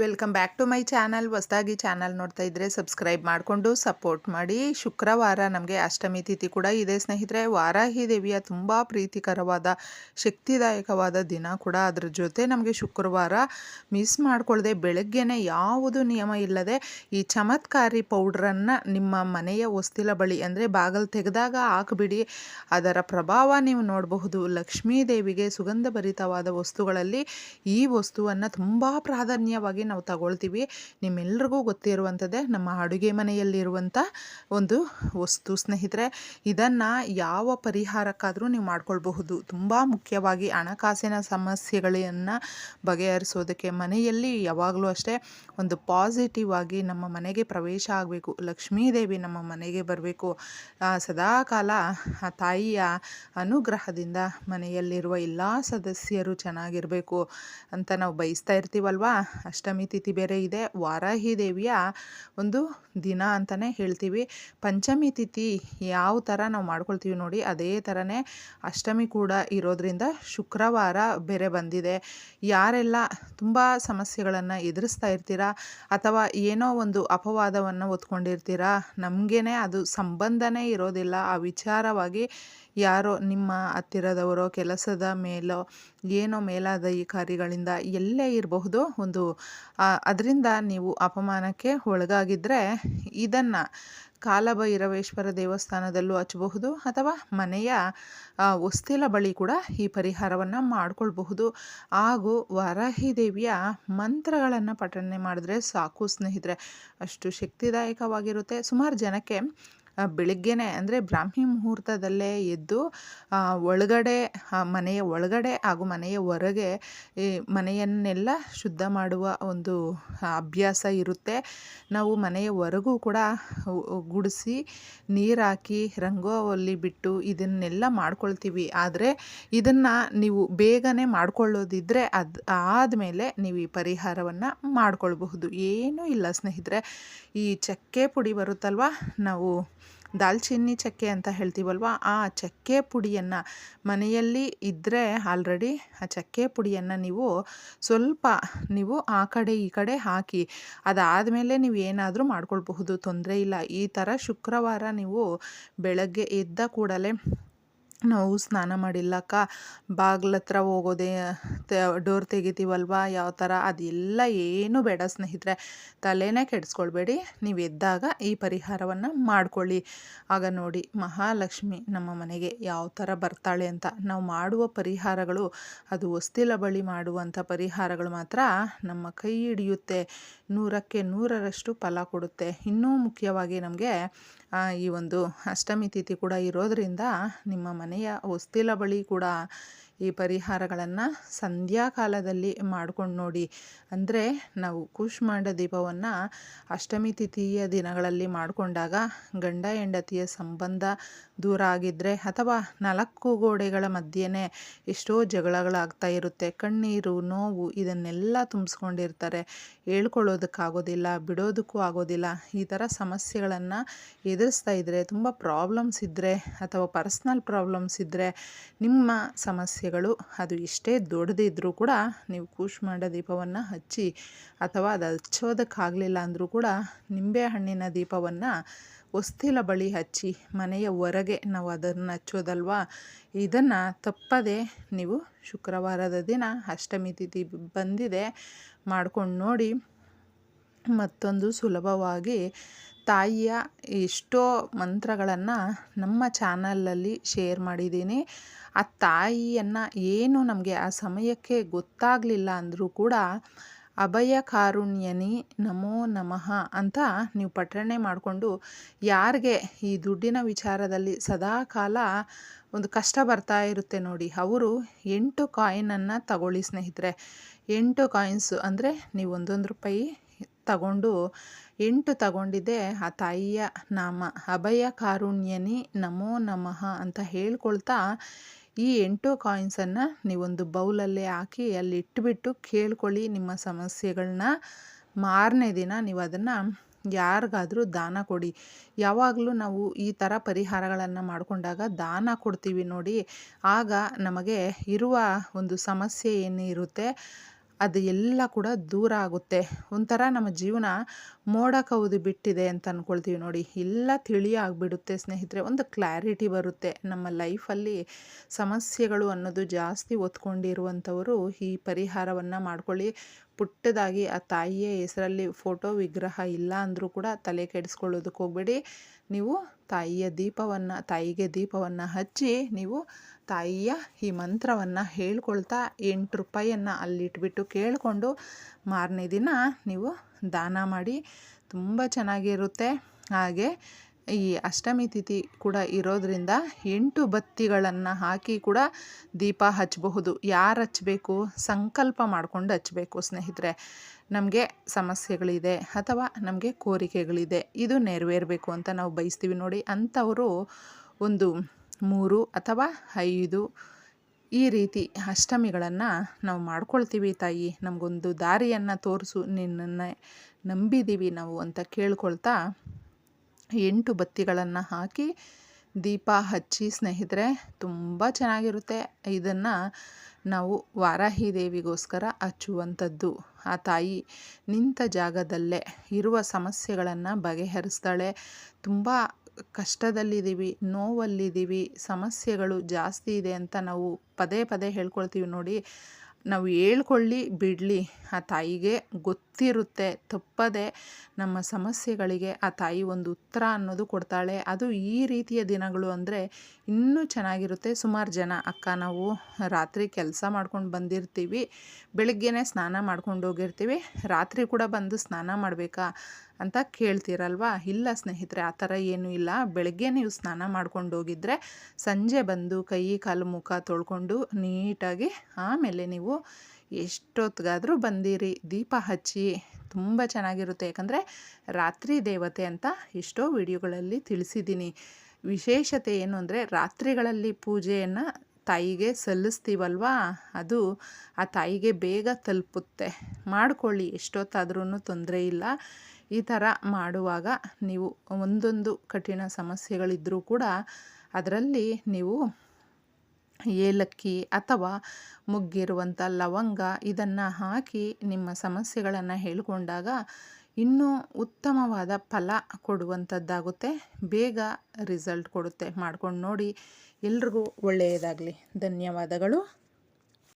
Welcome back to my channel ಹೊಸದಾಗಿ channel ನೋಡ್ತಾ ಇದ್ದರೆ ಸಬ್ಸ್ಕ್ರೈಬ್ ಮಾಡಿಕೊಂಡು ಸಪೋರ್ಟ್ ಮಾಡಿ. ಶುಕ್ರವಾರ ನಮಗೆ ಅಷ್ಟಮಿ ತಿಥಿ ಕೂಡ ಇದೆ ಸ್ನೇಹಿತರೆ. ವಾರಾಹಿ ದೇವಿಯ ತುಂಬ ಪ್ರೀತಿಕರವಾದ, ಶಕ್ತಿದಾಯಕವಾದ ದಿನ ಕೂಡ ಅದ್ರ ಜೊತೆ ನಮಗೆ ಶುಕ್ರವಾರ ಮಿಸ್ ಮಾಡ್ಕೊಳ್ಳದೆ ಬೆಳಗ್ಗೆನೆ ಯಾವುದು ನಿಯಮ ಇಲ್ಲದೆ ಈ ಚಮತ್ಕಾರಿ ಪೌಡ್ರನ್ನು ನಿಮ್ಮ ಮನೆಯ ಹೊಸ್ತಿಲ ಬಳಿ ಅಂದರೆ ಬಾಗಲು ತೆಗೆದಾಗ ಹಾಕಿಬಿಡಿ. ಅದರ ಪ್ರಭಾವ ನೀವು ನೋಡಬಹುದು. ಲಕ್ಷ್ಮೀ ದೇವಿಗೆ ಸುಗಂಧಭರಿತವಾದ ವಸ್ತುಗಳಲ್ಲಿ ಈ ವಸ್ತುವನ್ನು ತುಂಬ ಪ್ರಾಧಾನ್ಯವಾಗಿ ನಾವು ತಗೊಳ್ತೀವಿ. ನಿಮ್ಮೆಲ್ರಿಗೂ ಗೊತ್ತಿರುವಂಥದ್ದೇ ನಮ್ಮ ಅಡುಗೆ ಮನೆಯಲ್ಲಿರುವಂಥ ಒಂದು ವಸ್ತು ಸ್ನೇಹಿತರೆ. ಇದನ್ನು ಯಾವ ಪರಿಹಾರಕ್ಕಾದರೂ ನೀವು ಮಾಡ್ಕೊಳ್ಬಹುದು. ತುಂಬ ಮುಖ್ಯವಾಗಿ ಹಣಕಾಸಿನ ಸಮಸ್ಯೆಗಳನ್ನು ಬಗೆಹರಿಸೋದಕ್ಕೆ ಮನೆಯಲ್ಲಿ ಯಾವಾಗಲೂ ಅಷ್ಟೇ ಒಂದು ಪಾಸಿಟಿವ್ ಆಗಿ ನಮ್ಮ ಮನೆಗೆ ಪ್ರವೇಶ ಆಗಬೇಕು. ಲಕ್ಷ್ಮೀದೇವಿ ನಮ್ಮ ಮನೆಗೆ ಬರಬೇಕು. ಸದಾಕಾಲ ಆ ತಾಯಿಯ ಅನುಗ್ರಹದಿಂದ ಮನೆಯಲ್ಲಿರುವ ಎಲ್ಲ ಸದಸ್ಯರು ಚೆನ್ನಾಗಿರಬೇಕು ಅಂತ ನಾವು ಬಯಸ್ತಾ ಇರ್ತೀವಲ್ವಾ? ಅಷ್ಟಮಿ ತಿಥಿ ಬೇರೆ ಇದೆ. ವಾರಾಹಿ ದೇವಿಯ ಒಂದು ದಿನ ಅಂತಲೇ ಹೇಳ್ತೀವಿ. ಪಂಚಮಿ ತಿಥಿ ಯಾವ ಥರ ನಾವು ಮಾಡ್ಕೊಳ್ತೀವಿ ನೋಡಿ, ಅದೇ ಥರನೇ ಅಷ್ಟಮಿ ಕೂಡ ಇರೋದ್ರಿಂದ ಶುಕ್ರವಾರ ಬೇರೆ ಬಂದಿದೆ. ಯಾರೆಲ್ಲ ತುಂಬ ಸಮಸ್ಯೆಗಳನ್ನು ಎದುರಿಸ್ತಾ ಇರ್ತೀರಾ, ಅಥವಾ ಏನೋ ಒಂದು ಅಪವಾದವನ್ನು ಹೊತ್ಕೊಂಡಿರ್ತೀರಾ, ನಮಗೇನೆ ಅದು ಸಂಬಂಧನೇ ಇರೋದಿಲ್ಲ. ಆ ವಿಚಾರವಾಗಿ ಯಾರೋ ನಿಮ್ಮ ಹತ್ತಿರದವರೋ, ಕೆಲಸದ ಮೇಲೋ, ಏನೋ ಮೇಲಾಧಿಕಾರಿಗಳಿಂದ ಎಲ್ಲೇ ಇರಬಹುದು, ಒಂದು ಅದರಿಂದ ನೀವು ಅಪಮಾನಕ್ಕೆ ಒಳಗಾಗಿದ್ದರೆ ಇದನ್ನು ಕಾಲಭೈರವೇಶ್ವರ ದೇವಸ್ಥಾನದಲ್ಲೂ ಹಚ್ಚಬಹುದು ಅಥವಾ ಮನೆಯ ಹೊಸ್ತಿಲ ಬಳಿ ಕೂಡ ಈ ಪರಿಹಾರವನ್ನು ಮಾಡಿಕೊಳ್ಬಹುದು. ಹಾಗೂ ವರಾಹಿ ದೇವಿಯ ಮಂತ್ರಗಳನ್ನು ಪಠನೆ ಮಾಡಿದ್ರೆ ಸಾಕು ಸ್ನೇಹಿತರೆ, ಅಷ್ಟು ಶಕ್ತಿದಾಯಕವಾಗಿರುತ್ತೆ. ಸುಮಾರು ಜನಕ್ಕೆ ಬೆಳಿಗ್ಗೆನೇ ಅಂದರೆ ಬ್ರಾಹ್ಮಿ ಮುಹೂರ್ತದಲ್ಲೇ ಎದ್ದು ಒಳಗಡೆ ಮನೆಯ ಒಳಗಡೆ ಹಾಗೂ ಮನೆಯ ಹೊರಗೆ ಮನೆಯನ್ನೆಲ್ಲ ಶುದ್ಧ ಮಾಡುವ ಒಂದು ಅಭ್ಯಾಸ ಇರುತ್ತೆ. ನಾವು ಮನೆಯ ಹೊರಗೂ ಕೂಡ ಗುಡಿಸಿ ನೀರಾಕಿ ರಂಗೋಲಿ ಬಿಟ್ಟು ಇದನ್ನೆಲ್ಲ ಮಾಡ್ಕೊಳ್ತೀವಿ. ಆದರೆ ಇದನ್ನು ನೀವು ಬೇಗನೆ ಮಾಡ್ಕೊಳ್ಳೋದಿದ್ದರೆ ಅದು, ಆದಮೇಲೆ ನೀವು ಈ ಪರಿಹಾರವನ್ನು ಮಾಡ್ಕೊಳ್ಬಹುದು. ಏನೂ ಇಲ್ಲ ಸ್ನೇಹಿತರೆ, ಈ ಚಕ್ಕೆ ಪುಡಿ ಬರುತ್ತಲ್ವ, ನಾವು ದಾಲ್ಚಿನ್ನಿ ಚಕ್ಕೆ ಅಂತ ಹೇಳ್ತೀವಲ್ವ? ಆ ಚಕ್ಕೆ ಪುಡಿಯನ್ನು ಮನೆಯಲ್ಲಿ ಇದ್ದರೆ ಆಲ್ರೆಡಿ ಆ ಚಕ್ಕೆ ಪುಡಿಯನ್ನು ನೀವು ಸ್ವಲ್ಪ ನೀವು ಆ ಕಡೆ ಈ ಕಡೆ ಹಾಕಿ, ಅದಾದಮೇಲೆ ನೀವು ಏನಾದರೂ ಮಾಡ್ಕೊಳ್ಬಹುದು, ತೊಂದರೆ ಇಲ್ಲ. ಈ ಥರ ಶುಕ್ರವಾರ ನೀವು ಬೆಳಗ್ಗೆ ಎದ್ದ ಕೂಡಲೇ ನಾವು ಸ್ನಾನ ಮಾಡಿಲ್ಲಕ್ಕ ಬಾಗ್ಲ ಹತ್ರ ಹೋಗೋದೇ ಡೋರ್ ತೆಗಿತೀವಲ್ವಾ, ಯಾವ ಥರ, ಅದೆಲ್ಲ ಏನು ಬೇಡ ಸ್ನೇಹಿತರೆ. ತಲೆನೇ ಕೆಡಿಸ್ಕೊಳ್ಬೇಡಿ. ನೀವು ಎದ್ದಾಗ ಈ ಪರಿಹಾರವನ್ನು ಮಾಡ್ಕೊಳ್ಳಿ. ಆಗ ನೋಡಿ, ಮಹಾಲಕ್ಷ್ಮಿ ನಮ್ಮ ಮನೆಗೆ ಯಾವ ಥರ ಬರ್ತಾಳೆ ಅಂತ. ನಾವು ಮಾಡುವ ಪರಿಹಾರಗಳು, ಅದು ಹೊಸ್ತಿಲ ಬಳಿ ಮಾಡುವಂಥ ಪರಿಹಾರಗಳು ಮಾತ್ರ ನಮ್ಮ ಕೈ ಹಿಡಿಯುತ್ತೆ. ನೂರಕ್ಕೆ ನೂರರಷ್ಟು ಫಲ ಕೊಡುತ್ತೆ. ಇನ್ನೂ ಮುಖ್ಯವಾಗಿ ನಮಗೆ ಈ ಒಂದು ಅಷ್ಟಮಿ ತಿಥಿ ಕೂಡ ಇರೋದರಿಂದ ನಿಮ್ಮ ಮನೆಯ ಹೊಸ್ತಿಲ ಬಳಿ ಕೂಡ ಈ ಪರಿಹಾರಗಳನ್ನು ಸಂಧ್ಯಾಕಾಲದಲ್ಲಿ ಮಾಡ್ಕೊಂಡು ನೋಡಿ. ಅಂದರೆ ನಾವು ಕೂಷ್ಮಾಂಡ ದೀಪವನ್ನು ಅಷ್ಟಮಿ ತಿಥಿಯ ದಿನಗಳಲ್ಲಿ ಮಾಡಿಕೊಂಡಾಗ ಗಂಡ ಹೆಂಡತಿಯ ಸಂಬಂಧ ದೂರ ಆಗಿದ್ದರೆ ಅಥವಾ ನಾಲ್ಕು ಗೋಡೆಗಳ ಮಧ್ಯೆನೇ ಎಷ್ಟೋ ಜಗಳಗಳಾಗ್ತಾ ಇರುತ್ತೆ. ಕಣ್ಣೀರು, ನೋವು ಇದನ್ನೆಲ್ಲ ತುಂಬಿಸ್ಕೊಂಡಿರ್ತಾರೆ. ಹೇಳ್ಕೊಳ್ಳೋದಕ್ಕಾಗೋದಿಲ್ಲ, ಬಿಡೋದಕ್ಕೂ ಆಗೋದಿಲ್ಲ. ಈ ಥರ ಸಮಸ್ಯೆಗಳನ್ನು ಎದುರಿಸ್ತಾ ಇದ್ದರೆ ತುಂಬ ಪ್ರಾಬ್ಲಮ್ಸ್ ಇದ್ದರೆ ಅಥವಾ ಪರ್ಸ್ನಲ್ ಪ್ರಾಬ್ಲಮ್ಸ್ ಇದ್ದರೆ ನಿಮ್ಮ ಸಮಸ್ಯೆಗಳು ಅದು ಎಷ್ಟೇ ದೊಡ್ಡದಿದ್ದರೂ ಕೂಡ ನೀವು ಕೂಷ್ಮಾಂಡ ದೀಪವನ್ನು ಹಚ್ಚಿ ಅಥವಾ ಅದು ಹಚ್ಚೋದಕ್ಕಾಗಲಿಲ್ಲ ಅಂದರೂ ಕೂಡ ನಿಂಬೆಹಣ್ಣಿನ ದೀಪವನ್ನು ಹೊಸ್ತಿಲ ಬಳಿ ಹಚ್ಚಿ ಮನೆಯ ಹೊರಗೆ ನಾವು ಅದನ್ನು ಹಚ್ಚೋದಲ್ವಾ? ಇದನ್ನು ತಪ್ಪದೆ ನೀವು ಶುಕ್ರವಾರದ ದಿನ ಅಷ್ಟಮಿ ತಿಥಿ ಬಂದಿದೆ ಮಾಡ್ಕೊಂಡು ನೋಡಿ ಮತ್ತೊಂದು ಸುಲಭವಾಗಿ ತಾಯಿಯ ಎಷ್ಟೋ ಮಂತ್ರಗಳನ್ನು ನಮ್ಮ ಚಾನಲಲ್ಲಿ ಶೇರ್ ಮಾಡಿದ್ದೀನಿ. ಆ ತಾಯಿಯನ್ನು ಏನು ನಮಗೆ ಆ ಸಮಯಕ್ಕೆ ಗೊತ್ತಾಗಲಿಲ್ಲ ಅಂದರೂ ಕೂಡ ಅಭಯ ಕಾರುಣ್ಯನಿ ನಮೋ ನಮಃ ಅಂತ ನೀವು ಪಠಣೆ ಮಾಡಿಕೊಂಡು ಯಾರಿಗೆ ಈ ದುಡ್ಡಿನ ವಿಚಾರದಲ್ಲಿ ಸದಾ ಕಾಲ ಒಂದು ಕಷ್ಟ ಬರ್ತಾ ಇರುತ್ತೆ ನೋಡಿ. ಅವರು ಎಂಟು ಕಾಯಿನನ್ನು ತಗೊಳ್ಳಿ ಸ್ನೇಹಿತರೆ. ಎಂಟು ಕಾಯಿನ್ಸು ಅಂದರೆ ನೀವು ಒಂದೊಂದು ರೂಪಾಯಿ ತಗೊಂಡು ಎಂಟು ತಗೊಂಡಿದ್ದೆ ಆ ತಾಯಿಯ ನಾಮ ಅಭಯ ಕಾರುಣ್ಯನಿ ನಮೋ ನಮಃ ಅಂತ ಹೇಳ್ಕೊಳ್ತಾ ಈ ಎಂಟು ಕಾಯಿನ್ಸನ್ನು ನೀವೊಂದು ಬೌಲಲ್ಲೇ ಹಾಕಿ ಅಲ್ಲಿ ಇಟ್ಬಿಟ್ಟು ಕೇಳ್ಕೊಳ್ಳಿ ನಿಮ್ಮ ಸಮಸ್ಯೆಗಳನ್ನ ಮಾರನೇ ದಿನ ನೀವು ಅದನ್ನು ಯಾರಿಗಾದರೂ ದಾನ ಕೊಡಿ. ಯಾವಾಗಲೂ ನಾವು ಈ ಥರ ಪರಿಹಾರಗಳನ್ನು ಮಾಡಿಕೊಂಡಾಗ ದಾನ ಕೊಡ್ತೀವಿ ನೋಡಿ. ಆಗ ನಮಗೆ ಇರುವ ಒಂದು ಸಮಸ್ಯೆ ಏನು ಇರುತ್ತೆ ಅದು ಎಲ್ಲ ಕೂಡ ದೂರ ಆಗುತ್ತೆ. ಒಂಥರ ನಮ್ಮ ಜೀವನ ಮೋಡ ಕವಿದು ಬಿಟ್ಟಿದೆ ಅಂತ ಅಂದ್ಕೊಳ್ತೀವಿ ನೋಡಿ. ಎಲ್ಲ ತಿಳಿ ಆಗಿಬಿಡುತ್ತೆ ಸ್ನೇಹಿತರೆ. ಒಂದು ಕ್ಲಾರಿಟಿ ಬರುತ್ತೆ. ನಮ್ಮ ಲೈಫಲ್ಲಿ ಸಮಸ್ಯೆಗಳು ಅನ್ನೋದು ಜಾಸ್ತಿ ಒತ್ಕೊಂಡಿರುವಂಥವರು ಈ ಪರಿಹಾರವನ್ನು ಮಾಡ್ಕೊಳ್ಳಿ. ಪುಟ್ಟದಾಗಿ ಆ ತಾಯಿಯ ಹೆಸರಲ್ಲಿ ಫೋಟೋ ವಿಗ್ರಹ ಇಲ್ಲ ಅಂದರೂ ಕೂಡ ತಲೆ ಕೆಡಿಸ್ಕೊಳ್ಳೋದಕ್ಕೆ ಹೋಗಬೇಡಿ. ನೀವು ತಾಯಿಯ ದೀಪವನ್ನು, ತಾಯಿಗೆ ದೀಪವನ್ನು ಹಚ್ಚಿ ನೀವು ತಾಯಿಯ ಈ ಮಂತ್ರವನ್ನು ಹೇಳ್ಕೊಳ್ತಾ ಎಂಟು ರೂಪಾಯಿಯನ್ನು ಅಲ್ಲಿಟ್ಬಿಟ್ಟು ಕೇಳಿಕೊಂಡು ಮಾರನೇ ದಿನ ನೀವು ದಾನ ಮಾಡಿ. ತುಂಬ ಚೆನ್ನಾಗಿರುತ್ತೆ. ಹಾಗೆ ಈ ಅಷ್ಟಮಿ ತಿಥಿ ಕೂಡ ಇರೋದರಿಂದ ಎಂಟು ಬತ್ತಿಗಳನ್ನು ಹಾಕಿ ಕೂಡ ದೀಪ ಹಚ್ಚಬಹುದು. ಯಾರು ಹಚ್ಚಬೇಕು? ಸಂಕಲ್ಪ ಮಾಡ್ಕೊಂಡು ಹಚ್ಚಬೇಕು ಸ್ನೇಹಿತರೆ. ನಮಗೆ ಸಮಸ್ಯೆಗಳಿದೆ ಅಥವಾ ನಮಗೆ ಕೋರಿಕೆಗಳಿದೆ. ಇದು ನೆರವೇರಬೇಕು ಅಂತ ನಾವು ಬಯಸ್ತೀವಿ ನೋಡಿ. ಅಂಥವರು ಒಂದು ಮೂರು ಅಥವಾ ಐದು ಈ ರೀತಿ ಅಷ್ಟಮಿಗಳನ್ನು ನಾವು ಮಾಡ್ಕೊಳ್ತೀವಿ ತಾಯಿ. ನಮಗೊಂದು ದಾರಿಯನ್ನು ತೋರಿಸು. ನಿನ್ನನ್ನು ನಂಬಿದ್ದೀವಿ ನಾವು ಅಂತ ಕೇಳ್ಕೊಳ್ತಾ ಎಂಟು ಬತ್ತಿಗಳನ್ನು ಹಾಕಿ ದೀಪ ಹಚ್ಚಿ ಸ್ನೇಹಿತರೆ, ತುಂಬ ಚೆನ್ನಾಗಿರುತ್ತೆ. ಇದನ್ನು ನಾವು ವಾರಾಹಿ ದೇವಿಗೋಸ್ಕರ ಹಚ್ಚುವಂಥದ್ದು. ಆ ತಾಯಿ ನಿಂತ ಜಾಗದಲ್ಲೇ ಇರುವ ಸಮಸ್ಯೆಗಳನ್ನು ಬಗೆಹರಿಸ್ತಾಳೆ. ತುಂಬ ಕಷ್ಟದಲ್ಲಿದ್ದೀವಿ, ನೋವಲ್ಲಿದ್ದೀವಿ, ಸಮಸ್ಯೆಗಳು ಜಾಸ್ತಿ ಇದೆ ಅಂತ ನಾವು ಪದೇ ಪದೇ ಹೇಳ್ಕೊಳ್ತೀವಿ ನೋಡಿ. ನಾವು ಹೇಳ್ಕೊಳ್ಳಿ, ಬಿಡಲಿ, ಆ ತಾಯಿಗೆ ಗೊತ್ತಿರುತ್ತೆ, ತಪ್ಪದೆ ನಮ್ಮ ಸಮಸ್ಯೆಗಳಿಗೆ ಆ ತಾಯಿ ಒಂದು ಉತ್ತರ ಅನ್ನೋದು ಕೊಡ್ತಾಳೆ. ಅದು ಈ ರೀತಿಯ ದಿನಗಳು ಅಂದರೆ ಇನ್ನೂ ಚೆನ್ನಾಗಿರುತ್ತೆ. ಸುಮಾರು ಜನ, ಅಕ್ಕ ನಾವು ರಾತ್ರಿ ಕೆಲಸ ಮಾಡ್ಕೊಂಡು ಬಂದಿರ್ತೀವಿ, ಬೆಳಗ್ಗೆನೇ ಸ್ನಾನ ಮಾಡ್ಕೊಂಡು ಹೋಗಿರ್ತೀವಿ, ರಾತ್ರಿ ಕೂಡ ಬಂದು ಸ್ನಾನ ಮಾಡಬೇಕಾ? ಅಂತ ಕೇಳ್ತೀರಲ್ವಾ? ಇಲ್ಲ ಸ್ನೇಹಿತರೆ, ಆ ಥರ ಏನೂ ಇಲ್ಲ. ಬೆಳಗ್ಗೆ ನೀವು ಸ್ನಾನ ಮಾಡ್ಕೊಂಡು ಹೋಗಿದ್ರೆ ಸಂಜೆ ಬಂದು ಕೈ, ಕಾಲು, ಮುಖ ತೊಳ್ಕೊಂಡು ನೀಟಾಗಿ ಆಮೇಲೆ ನೀವು ಎಷ್ಟೊತ್ತಿಗಾದರೂ ಬಂದಿರಿ. ದೀಪ ಹಚ್ಚಿ ತುಂಬ ಚೆನ್ನಾಗಿರುತ್ತೆ. ಯಾಕಂದರೆ ರಾತ್ರಿ ದೇವತೆ ಅಂತ ಎಷ್ಟೋ ವಿಡಿಯೋಗಳಲ್ಲಿ ತಿಳಿಸಿದ್ದೀನಿ. ವಿಶೇಷತೆ ಏನು ಅಂದರೆ ರಾತ್ರಿಗಳಲ್ಲಿ ಪೂಜೆಯನ್ನು ತಾಯಿಗೆ ಸಲ್ಲಿಸ್ತೀವಲ್ವಾ? ಅದು ಆ ತಾಯಿಗೆ ಬೇಗ ತಲುಪುತ್ತೆ. ಮಾಡ್ಕೊಳ್ಳಿ ಎಷ್ಟೊತ್ತಾದ್ರೂ ತೊಂದರೆ ಇಲ್ಲ. ಈ ಥರ ಮಾಡುವಾಗ ನೀವು ಒಂದೊಂದು ಕಠಿಣ ಸಮಸ್ಯೆಗಳಿದ್ದರೂ ಕೂಡ ಅದರಲ್ಲಿ ನೀವು ಏಲಕ್ಕಿ ಅಥವಾ ಮುಗ್ಗಿರುವಂಥ ಲವಂಗ ಇದನ್ನು ಹಾಕಿ ನಿಮ್ಮ ಸಮಸ್ಯೆಗಳನ್ನು ಹೇಳಿಕೊಂಡಾಗ ಇನ್ನೂ ಉತ್ತಮವಾದ ಫಲ ಕೊಡುವಂಥದ್ದಾಗುತ್ತೆ. ಬೇಗ ರಿಸಲ್ಟ್ ಕೊಡುತ್ತೆ. ಮಾಡ್ಕೊಂಡು ನೋಡಿ. ಎಲ್ರಿಗೂ ಒಳ್ಳೆಯದಾಗಲಿ. ಧನ್ಯವಾದಗಳು.